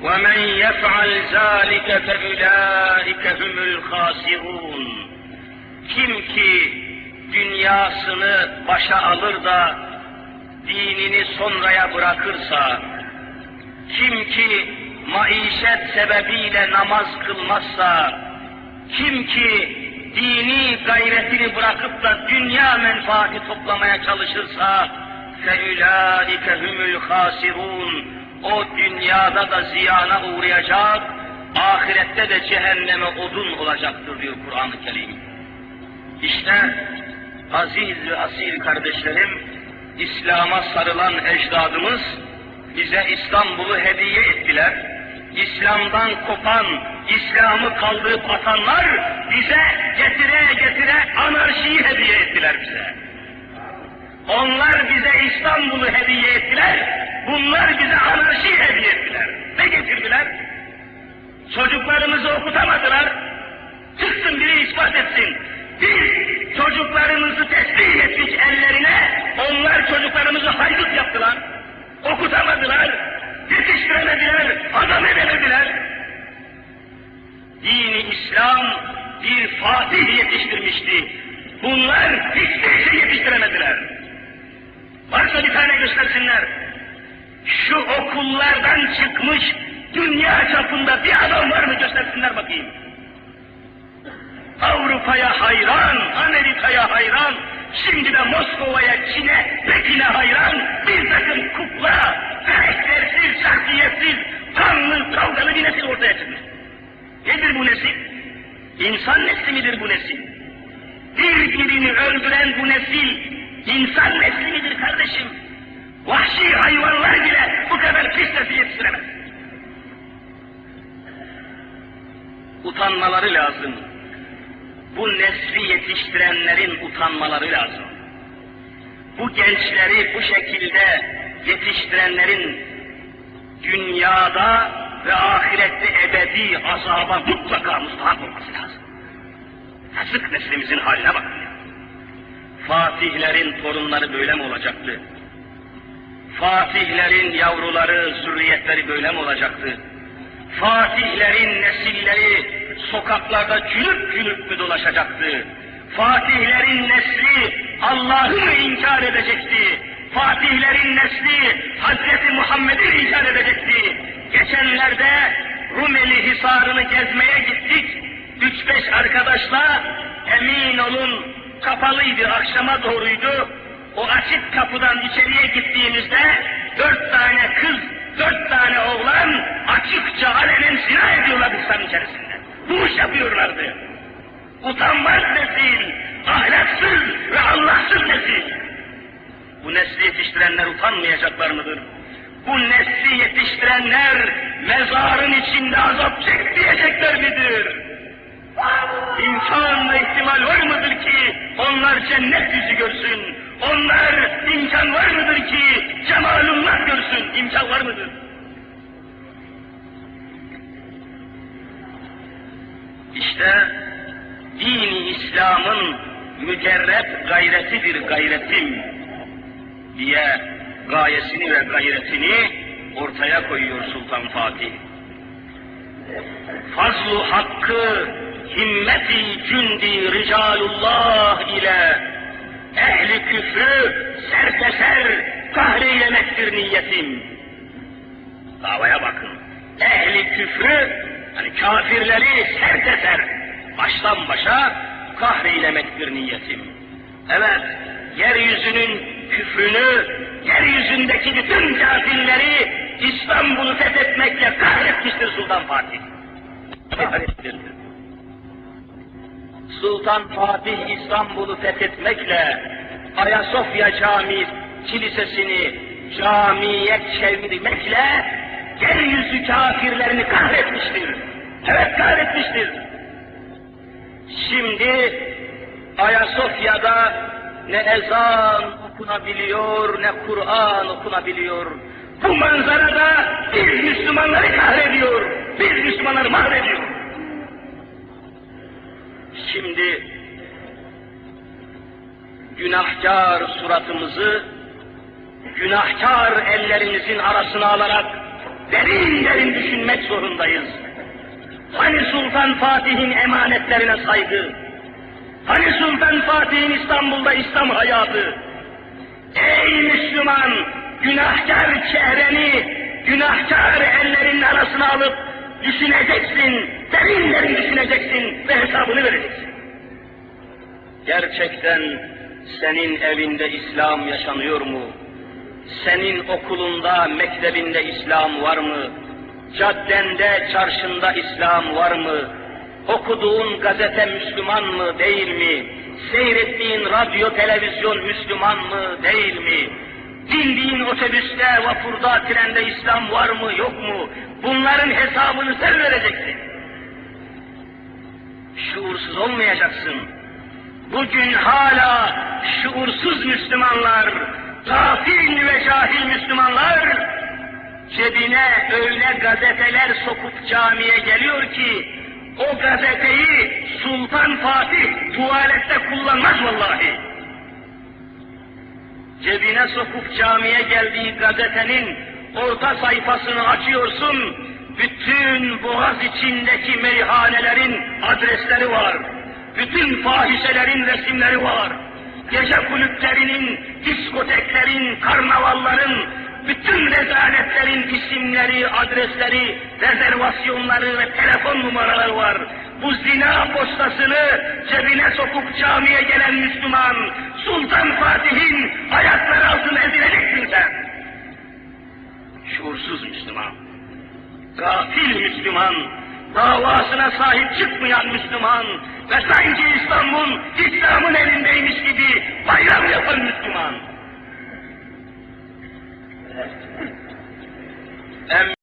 ومن يفعل ذلك فأولئك هم الخاسرون Kim ki dünyasını başa alır da dinini sonraya bırakırsa, kim ki maişet sebebiyle namaz kılmazsa, kim ki dini gayretini bırakıp da dünya menfaati toplamaya çalışırsa, فَاُولَٰئِكَ هُمُ الْخَاسِرُونَ O dünyada da ziyana uğrayacak, ahirette de cehenneme odun olacaktır diyor Kur'an-ı Kerim. İşte aziz ve asil kardeşlerim, İslam'a sarılan ecdadımız bize İstanbul'u hediye ettiler. İslam'dan kopan, İslam'ı kaldırıp atanlar bize getire getire anarşiyi hediye ettiler bize. Onlar bize İstanbul'u hediye ettiler, bunlar bize anarşiyi hediye ettiler. Ne getirdiler? Çocuklarımızı okutamadılar, çıksın biri ispat etsin. Biz çocuklarımızı teslim ettik ellerine, onlar çocuklarımızı haydut yaptılar. Okutamadılar, yetiştiremediler, adam edemediler. Dini İslam bir Fatih yetiştirmişti. Bunlar hiçbir şey yetiştiremediler. Varsa bir tane göstersinler. Şu okullardan çıkmış dünya çapında bir adam var mı göstersinler bakayım. Avrupa'ya hayran, Amerika'ya hayran, şimdi de Moskova'ya, Çin'e, Pekin'e hayran bir takım kukla, karaktersiz, şahsiyetsiz, kanlı, kavgalı bir nesil ortaya çıkmış. Nedir bu nesil? İnsan nesli midir bu nesil? Birbirini öldüren bu nesil, insan nesli midir kardeşim? Utanmaları lazım bu nesli yetiştirenlerin utanmaları lazım. Bu gençleri bu şekilde yetiştirenlerin dünyada ve ahirette ebedi azaba mutlaka mustahak olması lazım. Yazık neslimizin haline bakın. Fatihlerin torunları böyle mi olacaktı? Fatihlerin yavruları, zürriyetleri böyle mi olacaktı? Fatihlerin nesilleri sokaklarda cülüp cülüp mü dolaşacaktı? Fatihlerin nesli Allah'ı mı inkar edecekti? Fatihlerin nesli Hazreti Muhammed'i inkar edecekti? Geçenlerde Rumeli Hisarı'nı gezmeye gittik. Üç beş arkadaşla emin olun kapalıydı, akşama doğruydu. O açık kapıdan içeriye gittiğimizde dört tane kız, dört tane oğlan açıkça alenen zina ediyorlar İslam içerisinde. İş yapıyorlardı. Utanmaz nesil, ahlaksız ve Allahsız nesil. Bu nesli yetiştirenler utanmayacaklar mıdır? Bu nesli yetiştirenler mezarın içinde azap çekmeyecekler midir? İmkan ve ihtimal var mıdır ki onlar cennet yüzü görsün? Onlar imkan var mıdır ki cemalullah görsün? İmkan var mıdır? İşte dini İslam'ın mücerret gayretidir gayretim diye gayesini ve gayretini ortaya koyuyor Sultan Fatih. Fazlu hakkı himmeti cündi ricalullah ile ehli küfrü serteser kahreylemektir niyetim. Davaya bakın. Ehli küfrü hani kafirleri serteser baştan başa kahreylemektir niyetim. Evet, yeryüzünün küfrünü, yeryüzündeki bütün kafirleri İstanbul'u fethetmekle kahretmiştir Sultan Fatih. Kahretmiştir. Sultan Fatih İstanbul'u fethetmekle Ayasofya Camii kilisesini camiye çevirmekle yeryüzü kafirlerini kahretmiştir. Evet kahretmiştir. Şimdi Ayasofya'da ne ezan okunabiliyor ne Kur'an okunabiliyor. Bu manzarada bir Müslümanları kahrediyor, bir Müslümanları mahvediyor. Şimdi günahkar suratımızı günahkar ellerimizin arasına alarak derin derin düşünmek zorundayız. Hani Sultan Fatih'in emanetlerine saygı? Hani Sultan Fatih'in İstanbul'da İslam hayatı? Ey Müslüman! Günahkar çehreni, günahkar ellerinin arasına alıp düşüneceksin, derin derin düşüneceksin ve hesabını vereceksin. Gerçekten senin evinde İslam yaşanıyor mu? Senin okulunda, mektebinde İslam var mı? Caddende, çarşında İslam var mı? Okuduğun gazete Müslüman mı, değil mi? Seyrettiğin radyo, televizyon Müslüman mı, değil mi? Bindiğin otobüste, vapurda, trende İslam var mı, yok mu? Bunların hesabını sen vereceksin. Şuursuz olmayacaksın. Bugün hala şuursuz Müslümanlar, gafil ve cahil Müslümanlar cebine öyle gazeteler sokup camiye geliyor ki o gazeteyi Sultan Fatih tuvalette kullanmaz vallahi. Cebine sokup camiye geldiği gazetenin orta sayfasını açıyorsun, bütün boğaz içindeki meyhanelerin adresleri var. Bütün fahişelerin resimleri var. Gece kulüplerinin, diskoteklerin, karnavalların, bütün rezaletlerin isimleri, adresleri, rezervasyonları ve telefon numaraları var. Bu zina postasını cebine sokup camiye gelen Müslüman, Sultan Fatih'in ayakları altına ezileceksin sen. Şuursuz Müslüman, gafil Müslüman, davasına sahip çıkmayan Müslüman ve sanki İstanbul İslam'ın elindeymiş gibi bayram yapan Müslüman. En